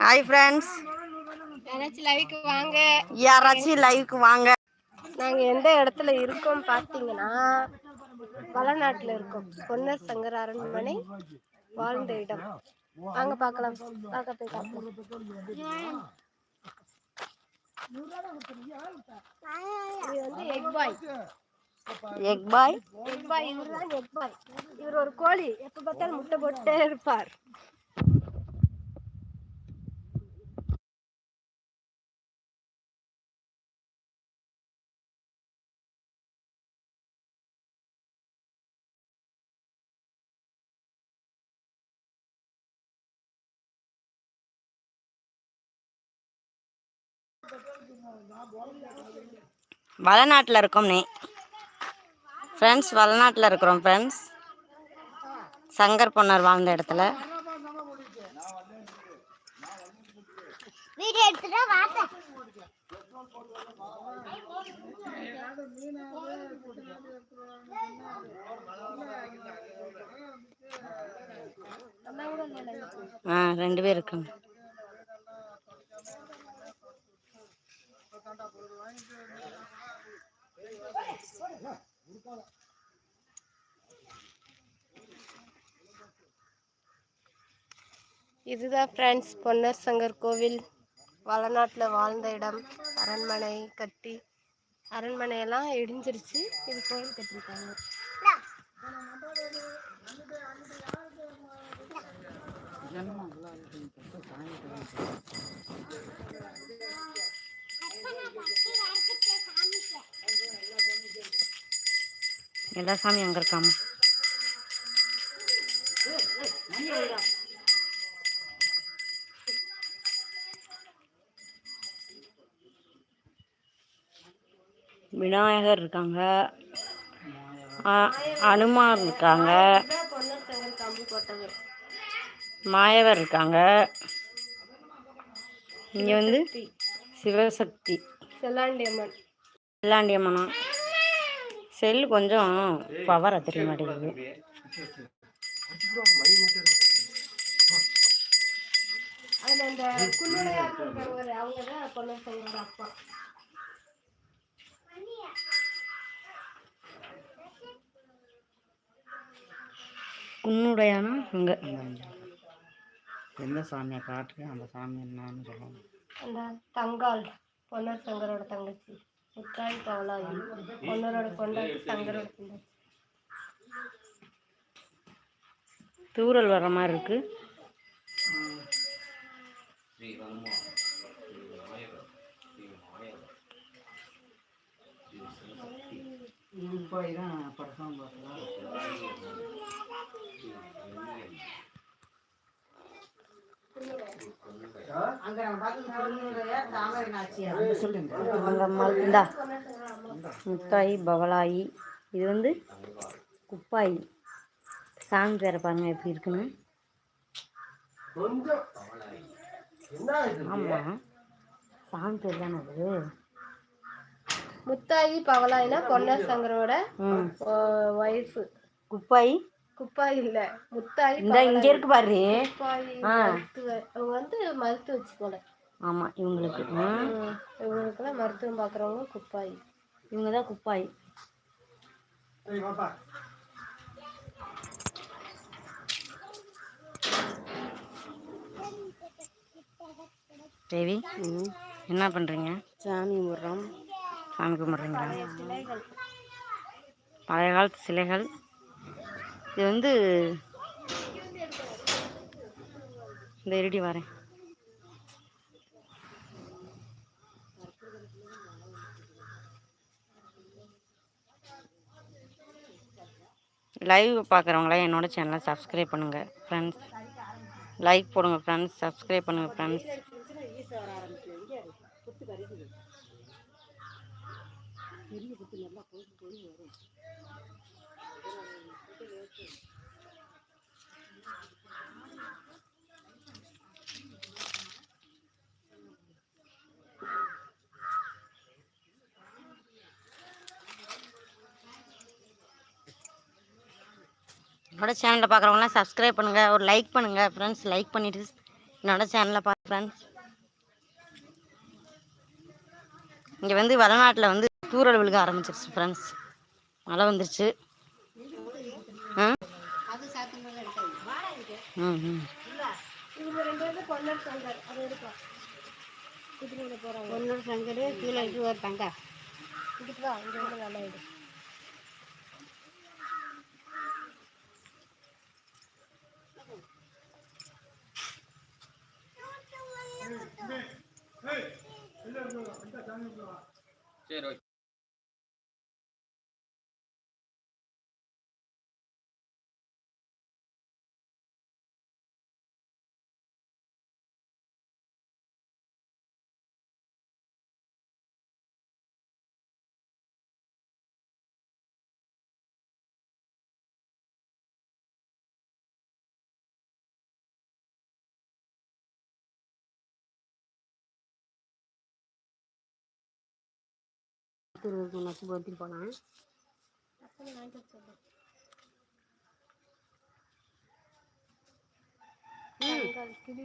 Hi friends யாராச்சும் லைவுக்கு வாங்க. யாராச்சும் லைவுக்கு வாங்க. நாங்க எந்த இடத்துல இருக்கோம் பார்த்தீங்கன்னா வளநாட்டுல இருக்கோம். பொன்னர் சங்கர் அரண்மனை வாழ்ந்த இடம். வாங்க பார்க்கலாம். பார்க்க போய் பார்க்கலாம். இது வந்து எக் பாய் எக் பாய் எக் பாய் இவர் தான் எக் பாய் இவர் ஒரு கோழி. எப்ப பார்த்தாலும் முட்டை போட்டே இருப்பார். வளநாட்டில் இருக்கோம் நீ. ஃப்ரெண்ட்ஸ் வளநாட்டில் இருக்கிறோம் ஃப்ரெண்ட்ஸ் சங்கர் பொன்னர் வாழ்ந்த இடத்துல. ஆ ரெண்டு பேர் இருக்காங்க. இதுதான் ஃப்ரெண்ட்ஸ் பொன்னர் சங்கர் கோவில். வளநாட்டில் வாழ்ந்த இடம். அரண்மனை கட்டி அரண்மனையெல்லாம் இடிஞ்சிருச்சு. இது கோயில் கட்டிருக்காங்க எல்லா சாமியும் அங்கே இருக்காமா? விநாயகர் இருக்காங்க. அனுமார் இருக்காங்க. மாயவர் இருக்காங்க. இங்கே வந்து சிவசக்தி. செல்லாண்டி அம்மன் வெள்ளாண்டியம்மனா செல் கொஞ்சம் பவராக தெரிய மாட்டேங்குது குன்னுடையானா? அங்கே எந்த சாமியை காட்டுங்க அந்த சாமி என்னன்னு அந்த தங்கால் பொன்னர் சங்கரோட தங்கச்சி. முத்தாய் பவளாயி பொன்னரோட பொண்டாட்டி சங்கரோட பொண்டாட்டி. தூரல் வர்ற மாதிரி இருக்கு. போய் தான் படத்தான் பார்க்கலாம். சொல்லுங்க. அங்கே மல் இந்தா. முத்தாய் பவளாயி. இது வந்து குப்பாய். சாமி பேரை பாருங்க எப்படி இருக்குன்னு. ஆமாம் சாமி பேர் தானே அது? முத்தாயி பவளாயினா பொன்னர் சங்கரோட ஒய்ஃபு குப்பாய்? குப்பாய் இல்ல. முத்தாயி இந்த இங்கே இருக்கு பாரு. வந்து மருத்துவ வச்சு போல ஆமாம் இவங்களுக்கு. ஆ. ம். இவங்களுக்கெல்லாம் மருத்துவம் பார்க்குறவங்க குப்பாய். இவங்க தான் குப்பாய் தேவி என்ன பண்ணுறீங்க சாமி முறம் சாமி கும்பிட்றீங்களா? பழைய காலத்து சிலைகள். இது வந்து இந்த இருடி வரேன் லைவ் பார்க்குறவங்களாம் என்னோட சேனலை சப்ஸ்கிரைப் பண்ணுங்கள் ஃப்ரெண்ட்ஸ் லைக் போடுங்கள் ஃப்ரெண்ட்ஸ் சப்ஸ்கிரைப் பண்ணுங்கள் ஃப்ரெண்ட்ஸ் பெரிய குத்து நல்லா பொழுது பொழுது வரும் என்னோட சேனலில் பார்க்குறவங்களாம் சப்ஸ்கிரைப் பண்ணுங்கள் ஒரு லைக் பண்ணுங்கள் ஃப்ரெண்ட்ஸ் லைக் பண்ணிட்டு என்னோட சேனலில் பார்க்க ஃப்ரெண்ட்ஸ் இங்கே வந்து வடநாட்டில் வந்து தூரல் விழுக ஆரம்பிச்சிருச்சு ஃப்ரெண்ட்ஸ் மழை வந்துருச்சு. இவங்க ரெண்டு பேரும் பொன்னர் சங்கர் அது எடுப்போம் இதுல போகிறாங்க பொண்ணு சங்கரு கீழே இது ஒரு தங்க இதுக்கு இங்கே வந்து நல்லா இது நச்சு போத்திட்டு போனான்.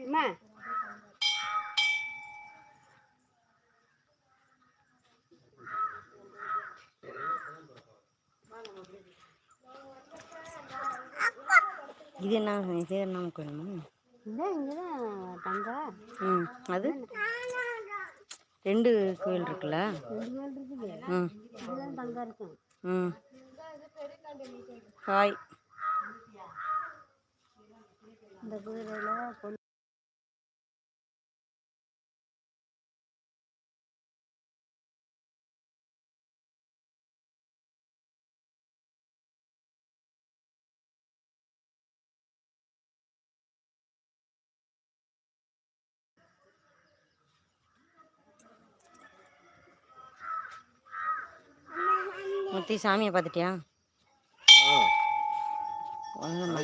அம்மா இது என்ன? இது என்ன இங்கே தான் தங்க. ம். அது? ரெண்டு கோயில் இருக்குல்ல? ம். ம். ஹாய் இந்த குதிரையில் முத்தி சாமியை பார்த்துட்டியா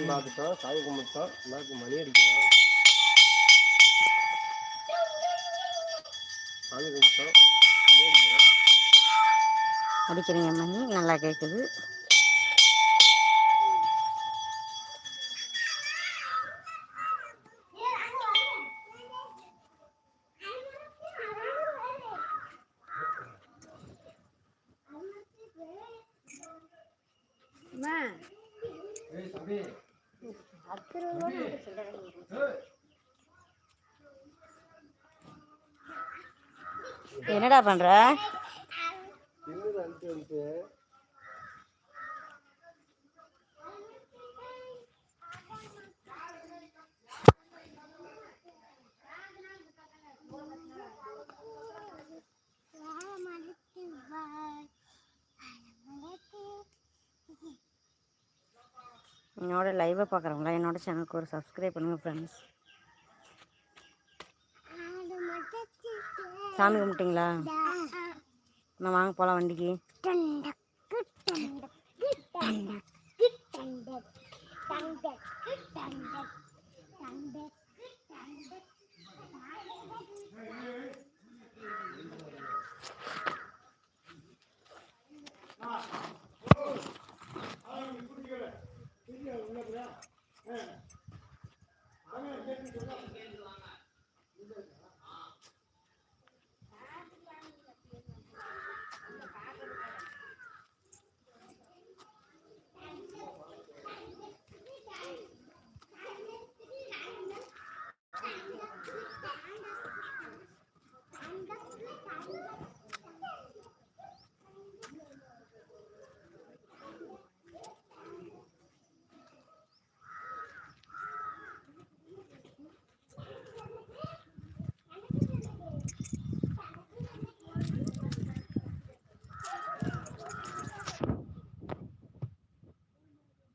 பார்த்துட்டோம் சாமி கும்பிட்டோம் எல்லாருக்கும் மணி அடிக்கிறோம் சாமி கும்பிட்டோம் மணி அடிக்கிறோம் அடிக்கிறீங்க மணி. நல்லா கேட்குது என்னடா பண்ணுற என்னோட லைவை பார்க்குறவங்களா என்னோட சேனலுக்கு ஒரு சப்ஸ்கிரைப் பண்ணுங்கள் ஃப்ரெண்ட்ஸ் சாமி கும்பிட்டிங்களா? நான் வாங்க போகலாம் வண்டிக்கு.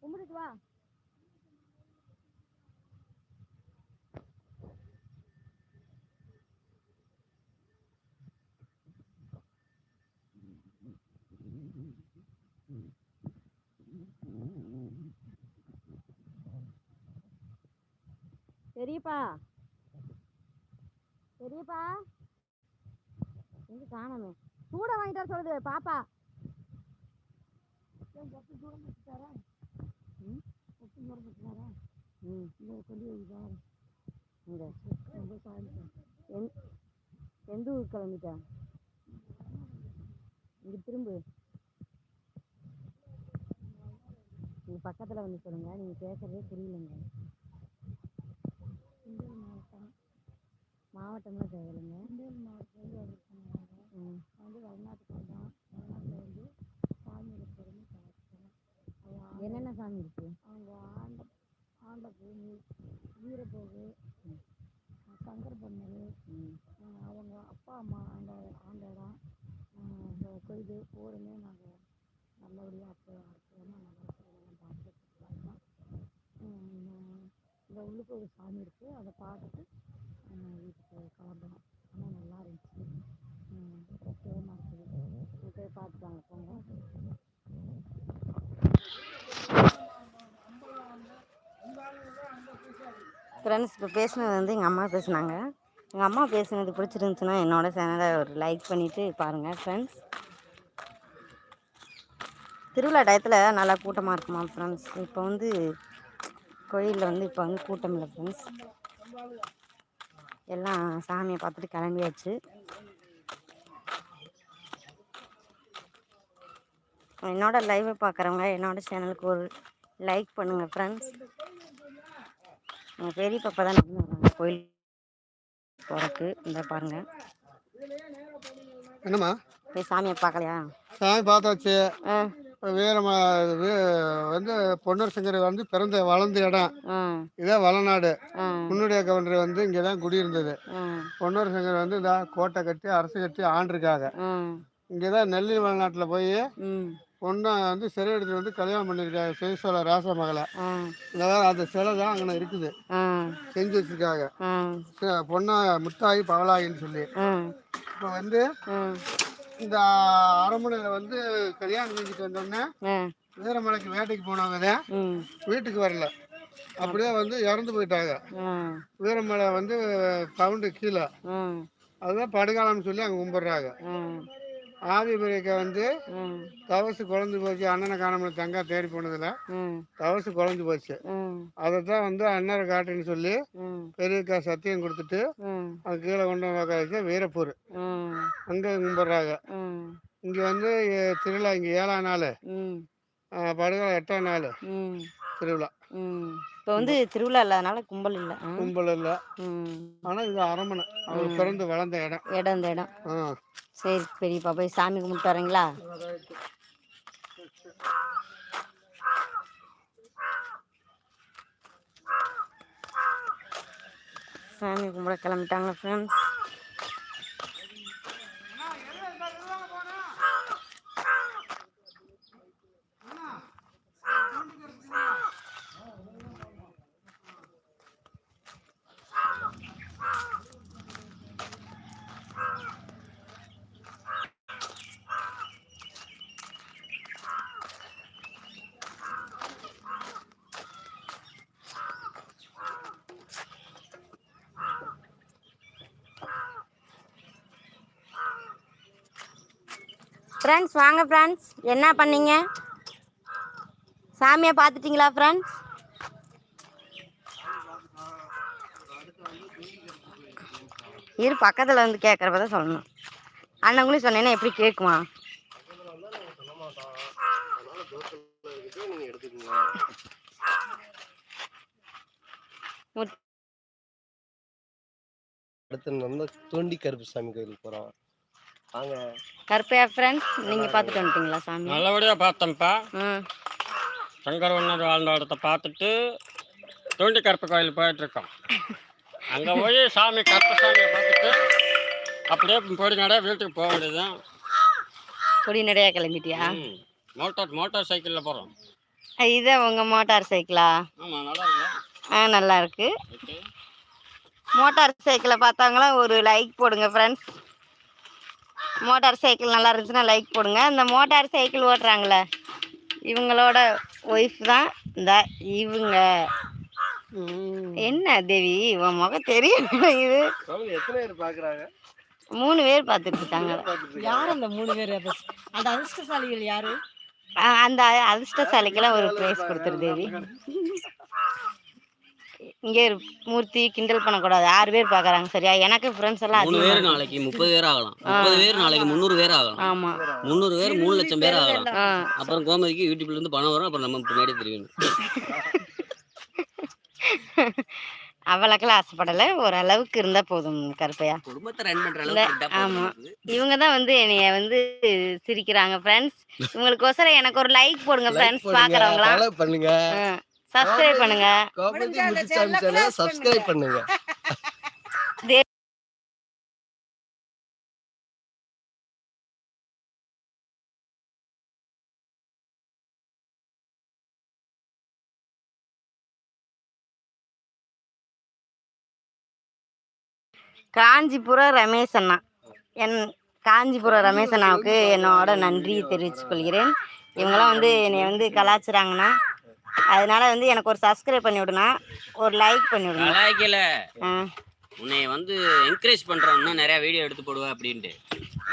கும்பிட்டுட்டு வா பெரியப்பா. பெரியப்பா. எங்க காணாமே. சூட வாங்கிட்டு வர சொல்லுது பாப்பா. எந்த ஊர் கிளம்பிட்டா? இங்கே திரும்பு. நீங்கள் பக்கத்தில் வந்து சொல்லுங்கள் நீங்கள் பேசுகிறதே புரியலைங்க. மாவட்டம்லாம் தேவையில்லைங்க ம். வந்து வெளிநாட்டுக்கு வந்தோம் வெளிநாட்டில் வந்து சாமி இருக்கிறதுன்னு என்னென்ன சாமி இருக்கு? அவங்க ஆண்ட ஆண்ட பூமி வீரபோகு சங்கர் பண்ணது அவங்க அப்பா அம்மா ஆண்ட ஆண்ட இடம் கோயில் ஊருமே நாங்கள் நல்லபடியாக அப்போ அற்புதமாக நல்லா பார்த்துட்டு வந்தோம் உள்ளுக்கு ஒரு சாமி இருக்குது அதை பார்த்துட்டு வீட்டுக்கு கிளம்பணும். ஆனால் நல்லா இருந்துச்சு. பிரத்யேகமாக இருக்குது. போய் பார்த்துட்டு வாங்க போங்க. ஃப்ரெண்ட்ஸ் இப்போ பேசுனது வந்து எங்கள் அம்மா பேசுனாங்க. எங்கள் அம்மா பேசுனது பிடிச்சிருந்துச்சுன்னா என்னோட சேனலை ஒரு லைக் பண்ணிவிட்டு பாருங்கள் ஃப்ரெண்ட்ஸ் திருவிழா டயத்தில் நல்லா கூட்டமாக இருக்குமா ஃப்ரெண்ட்ஸ் இப்போ வந்து கோயிலில் வந்து இப்போ வந்து கூட்டம் இல்லை ஃப்ரெண்ட்ஸ் எல்லாம் சாமியை பார்த்துட்டு கிளம்பியாச்சு. என்னோட லைவை பார்க்குறவங்க என்னோட சேனலுக்கு ஒரு லைக் பண்ணுங்கள் ஃப்ரெண்ட்ஸ் எங்கள் பெரிய பாப்பா தான் நடந்து வராங்க கோயில் போகிறக்கு இந்த பாருங்கள் என்னம்மா? போய் சாமியை பார்க்கலையா? சாமி பார்த்தாச்சு. ஆ. வீர வந்து பொன்னர் சங்கர் வந்து பிறந்த வளர்ந்த இடம். ஆ. இதான் வளநாடு. முன்னுடைய கவுண்டர் வந்து இங்கே தான் குடியிருந்தது. ஆ. பொன்னர் சங்கர் வந்து இந்த கோட்டை கட்டி அரசு கட்டி ஆண்டிருக்காங்க. ஆ. இங்கே தான் நெல்லி வளநாட்டில் போய் பொண்ணை வந்து சிறை எடுத்துட்டு வந்து கல்யாணம் பண்ணியிருக்காங்க செய்சோல ராச மகளை. அந்த சிலை தான் அங்கே இருக்குது. செஞ்சு வச்சிருக்காங்க. பொண்ணா முத்தாயி பவளாயின்னு சொல்லி. இப்போ வந்து இந்த அரண்மனையில் வந்து கல்யாணம் செஞ்சுட்டு வந்தோடனே வீரமலைக்கு வேட்டைக்கு போனவங்க வீட்டுக்கு வரல. அப்படியே வந்து இறந்து போயிட்டாங்க. வீரமலை வந்து பவுண்டு கீழே. அதுதான் படுகாலம்னு சொல்லி அங்கே கும்பிட்றாங்க. ஆ ஆதி பிரிக்க வந்து தவசு குழஞ்சு போச்சு. அண்ணனை காணாமல் தங்கா தேடி போனதில் தவசு குழஞ்சு போச்சு. ம். அதை தான் வந்து அண்ணரை காட்டுன்னு சொல்லி பெரியக்கா சத்தியம் கொடுத்துட்டு அது கீழே கொண்டு வச்சு வீரப்பூர். அங்கே கும்பிட்றாங்க. இங்கே வந்து திருவிழா இங்கே ஏழாம் நாள். ம். படுகாலம் எட்டாம் நாள் திருவிழா. இப்போ வந்து திருவிழா இல்லாதனால கும்பல் இல்லை. கும்பல் இல்லை. ஆனால் இது அரண்மனை. அவர் பிறந்து வளர்ந்த இடம். இடம் இந்த இடம் சரி பெரியப்பா போய் சாமி கும்பிட்டு வரீங்களா? சாமி கும்பிட கிளம்பிட்டாங்க ஃப்ரெண்ட்ஸ் ஃப்ரெண்ட்ஸ் வாங்க ஃப்ரெண்ட்ஸ் என்ன பண்ணீங்க? சாமியை பார்த்துட்டிங்களா ஃப்ரெண்ட்ஸ் இரு பக்கத்தில் வந்து கேட்குறப்ப தான் சொல்லணும். அண்ணங்களும் சொன்னேன்னா எப்படி கேட்குமா அடுத்து நம்ம தோண்டி கருப்பு சாமி கோயிலுக்கு போகிறோம் வாங்க. கருப்பையா ஃப்ரெண்ட்ஸ் நீங்கள் பார்த்துட்டு வந்துட்டீங்களா சாமி? நல்லபடியாக பார்த்தோம்ப்பா ம் சங்கர் வண்ணர் வாழ்ந்த இடத்த பார்த்துட்டு தூண்டி கருப்பு கோயில் போயிட்டுருக்கோம். அங்கே போய் சாமி கருப்பு சாமியை பார்த்துட்டு அப்படியே பொடி நடை வீட்டுக்கு போக வேண்டியதுதான். கொடி நடையா கிளம்பிட்டியா. மோட்டார் மோட்டார் சைக்கிளில் போகிறோம் இது உங்கள் மோட்டார் சைக்கிளா? ஆமாம் நல்லா ஆ நல்லா இருக்கு. மோட்டார் சைக்கிளை பார்த்தாங்களா ஒரு லைக் போடுங்க ஃப்ரெண்ட்ஸ் மோட்டார் சைக்கிள் நல்லா இருந்துச்சுன்னா லைக் போடுங்க. இந்த மோட்டார் சைக்கிள் ஓட்டுறாங்களே இவங்களோட ஒய்ஃப் தான் இந்த இவங்க. என்ன தேவி உன் முகம் தெரியும் இது? மூணு பேர் பார்த்துட்டு இருக்காங்க. யார் அந்த மூணு பேர்? அந்த அதிர்ஷ்டசாலிகள் யாரு? அந்த அதிர்ஷ்டசாலிக்கெல்லாம் ஒரு ப்ரைஸ் கொடுத்துரு தேவி. இங்கே. மூர்த்தி கிண்டல் பண்ணக்கூடாது. ஆறு பேர் பார்க்குறாங்க சரியா? எனக்கு ஃப்ரெண்ட்ஸ் எல்லாம் மூணு பேர் நாளைக்கு முப்பது பேர் ஆகலாம். முப்பது பேர் நாளைக்கு முந்நூறு பேர் ஆகலாம். ஆமாம் முந்நூறு பேர் மூணு லட்சம் பேர் ஆகலாம். அப்புறம் கோமதிக்கு யூடியூப்ல இருந்து பணம் வரும் அப்புறம் நம்ம பின்னாடி தெரியும் அவ்வளோக்கெல்லாம் ஆசைப்படலை. ஓரளவுக்கு இருந்தால் போதும் கருப்பையா. குடும்பத்தை ரன் பண்ற இல்ல, அளவுக்கு ஆமா. இவங்க தான் வந்து என்னைய வந்து சிரிக்கிறாங்க ஃப்ரெண்ட்ஸ் இவங்களுக்கோசரம் எனக்கு ஒரு லைக் போடுங்க ஃப்ரெண்ட்ஸ் பார்க்குறவங்களாம். பண்ணுங்க. சப்ஸ்கிரைப் பண்ணுங்க. கோபதி முத்துசாமி சேனலை சப்ஸ்கிரைப் பண்ணுங்க. காஞ்சிபுரம் ரமேஷ் அண்ணா. என் காஞ்சிபுரம் ரமேஷ் அண்ணாவுக்கு என்னோட நன்றி தெரிவித்துக் கொள்கிறேன். இவங்கெல்லாம் வந்து என்னை வந்து கலாய்ச்சுறாங்கண்ணா அதனால வந்து எனக்கு ஒரு சப்ஸ்கிரைப் பண்ணி விடுண்ணா ஒரு லைக் பண்ணி விடுங்க. கலாய்க்கல. உன்னை வந்து என்கரேஜ் பண்றோம் இன்னும் நிறைய வீடியோ எடுத்து போடுவேன் அப்படின்ட்டு.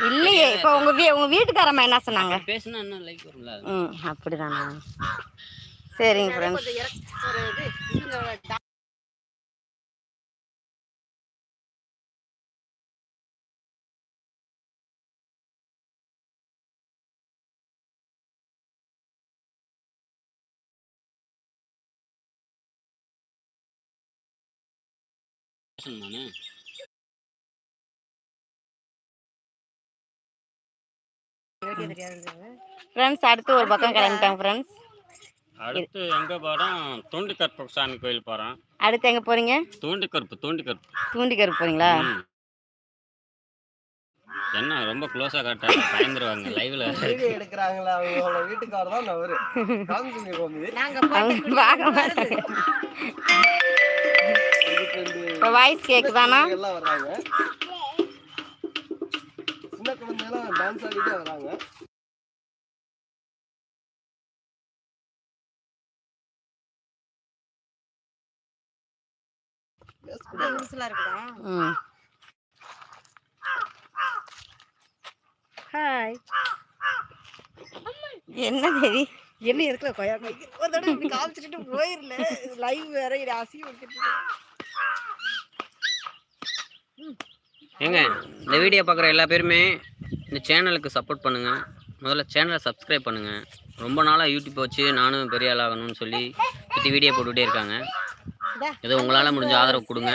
இல்லையே இப்போ உங்க வீ உங்க வீட்டுக்காரம்மா என்ன சொன்னாங்க? பேசுனா இன்னும் லைக் வரும்ல. ம் அப்படிதானா? சரிங்க ஃப்ரெண்ட்ஸ் பேசணும் நானு ஃப்ரெண்ட்ஸ் அடுத்து ஒரு பக்கம் கிளம்பிட்டாங்க ஃப்ரெண்ட்ஸ் அடுத்து எங்கே போகிறோம் தூண்டி கருப்பு சாமி கோயில் போகிறோம் அடுத்து எங்க போறீங்க? தூண்டி கருப்பு தூண்டி கருப்பு தூண்டிக்கருக்கு போறீங்களா. என்ன ரொம்ப க்ளோஸாக காட்டாங்க பயந்துருவாங்க லைவ்ல எடுக்கிறாங்களா அவங்களோட வீட்டுக்காரர் தான் அவரு? காமிச்சுங்க அவங்க மாட்டாங்க இதுக்கு ரெண்டு இப்போ வாய்ஸ் கேக்குதானா? எல்லாம் வர்றாங்க. சின்ன குழந்தையெல்லாம் டான்ஸ் ஆடிட்டே வராங்க ஹாய் என்ன தேவி? என்ன இருக்கிற கொய்யா காய் ஒரு தடவை இப்படி காமிச்சிட்டு போயிடல. லைவ் வேற இது அசிங்க வச்சுட்டு ஏங்க இந்த வீடியோ பார்க்குற எல்லா பேருமே இந்த சேனலுக்கு சப்போர்ட் பண்ணுங்க. முதல்ல சேனலை சப்ஸ்கிரைப் பண்ணுங்க. ரொம்ப நாளாக யூடியூப் வச்சு நானும் பெரிய ஆள் ஆகணும்னு சொல்லி சுற்றி வீடியோ போட்டுகிட்டே இருக்காங்க. ஏதோ உங்களால் முடிஞ்ச ஆதரவு கொடுங்க.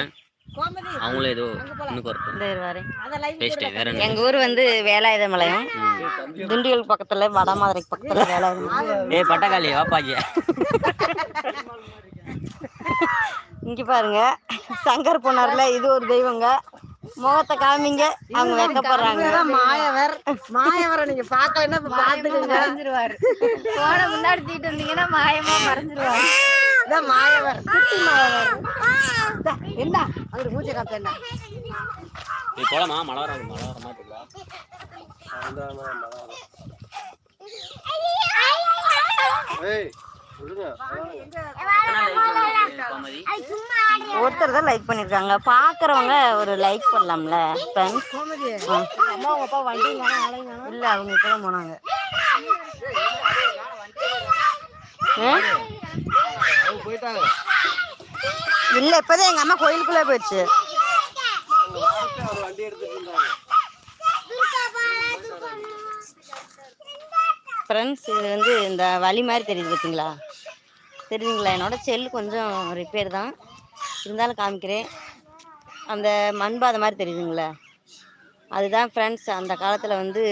அவங்களும் ஏதோ இன்னும் வரட்டும் இந்த இரு வரேன். அத லைவ் பேசிட்டே வேற என்ன? எங்க ஊர் வந்து வேலாயுதமலையம். திண்டுக்கல் பக்கத்துல வடமதுரை பக்கத்துல வேலாயுதமலையம். ஏய் பட்டக்காளி வாப்பாஜி இங்க பாருங்க சங்கர் பொன்னார்ல இது ஒரு தெய்வங்க. முகத்தை காமிங்க. அவங்க வெக்கப்படுறாங்க மாயவர். மாயவரை நீங்க பார்க்கலன்னா இப்ப பாத்துக்கோங்க மறைஞ்சிருவாரு. போன முன்னாடி தூக்கிட்டு வந்தீங்கன்னா மாயமா மறைஞ்சிருவாரு. இதான் மாயவர். குட்டி மாயவர். என்ன? அவர் மூச்சை காத்த என்ன? நீ போலாமா? மழை வர மழை வர இருக்கா? ஏய் ஒருத்தர் தான் லைக் பண்ணிருக்காங்க. பாக்குறவங்க ஒரு லைக் பண்ணலாம்ல ஃப்ரெண்ட்ஸ் அம்மா உங்க அப்பா வண்டி. இல்ல அவங்க இப்பதான் போனாங்க? அவங்க இல்ல இப்பதான் எங்க அம்மா கோயிலுக்குள்ள போயிடுச்சு. அவங்க ஃப்ரெண்ட்ஸ் இது வந்து இந்த வழி மாதிரி தெரியுது பார்த்தீங்களா தெரியுதுங்களா? என்னோட செல் கொஞ்சம் ரிப்பேர் தான். இருந்தாலும் காமிக்கிறேன். அந்த மண்பாதை மாதிரி தெரியுதுங்களா? அதுதான் ஃப்ரெண்ட்ஸ் அந்த காலத்தில் வந்து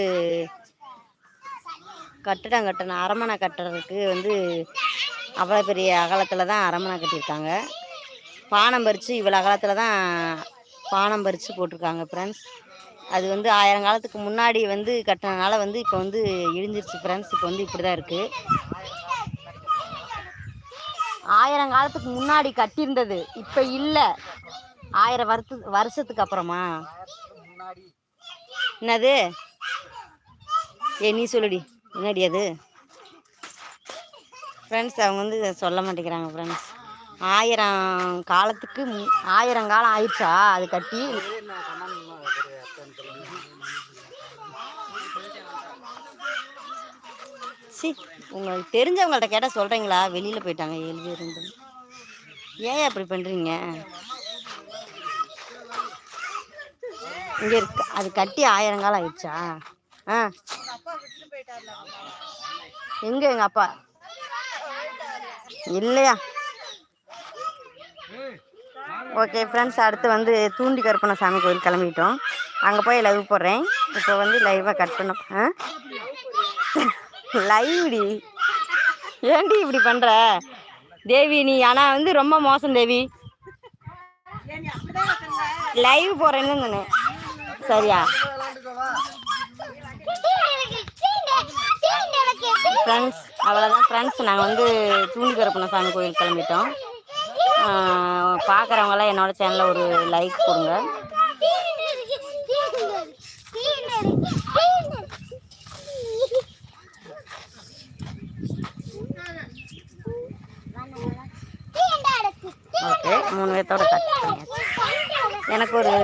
கட்டிடம் கட்டணும் அரமனை கட்டுறதுக்கு வந்து அவ்வளோ பெரிய அகலத்தில் தான் அரமனை கட்டியிருக்காங்க. பானம் பறித்து இவ்வளோ அகலத்தில் தான் பானம் பறித்து போட்டிருக்காங்க ஃப்ரெண்ட்ஸ் அது வந்து ஆயிரம் காலத்துக்கு முன்னாடி வந்து கட்டினனால வந்து இப்போ வந்து இடிஞ்சிருச்சு ஃப்ரெண்ட்ஸ் இப்போ வந்து இப்படி தான் இருக்குது ஆயிரம் காலத்துக்கு முன்னாடி கட்டியிருந்தது. இப்போ இல்லை. ஆயிரம் வருத்து வருஷத்துக்கு அப்புறமா. என்னது? ஏ நீ சொல்லுடி. என்னடி அது? ஃப்ரெண்ட்ஸ் அவங்க வந்து சொல்ல மாட்டேங்கிறாங்க ஃப்ரெண்ட்ஸ் ஆயிரம் காலத்துக்கு ஆயிரம் காலம் ஆயிடுச்சா? அது கட்டி. சி உங்களுக்கு தெரிஞ்சவங்கள்ட்ட கேட்டால் சொல்கிறீங்களா? வெளியில் போயிட்டாங்க ஏழு பேர் இருந்து. ஏன் அப்படி பண்ணுறீங்க? இங்கே இருக்கு. அது கட்டி ஆயிரம் காலம் ஆயிடுச்சா? ஆ. எங்க எங்க அப்பா? இல்லையா? ஓகே ஃப்ரெண்ட்ஸ் அடுத்து வந்து தூண்டி கருப்பண்ண சாமி கோயில் கிளம்பிட்டோம். அங்கே போய் லைவ் போடுறேன். இப்போ வந்து லைவாக கட் பண்ண ஆ? லைவ்டி. ஏண்டி இப்படி பண்ணுற தேவி நீ ஆனால் வந்து ரொம்ப மோசம் தேவி. லைவ் போறேன்னு சரியா? ஃப்ரெண்ட்ஸ் அவ்வளோதான் ஃப்ரெண்ட்ஸ் நாங்கள் வந்து தூண்டி கருப்பண்ண சாமி கோயில் கிளம்பிட்டோம். பார்க்குறவங்களாம் என்னோட சேனலில் ஒரு லைக் கொடுங்க ஓகே மூணு பேர்த்தோட கட் பண்ணியாச்சு. எனக்கு ஒரு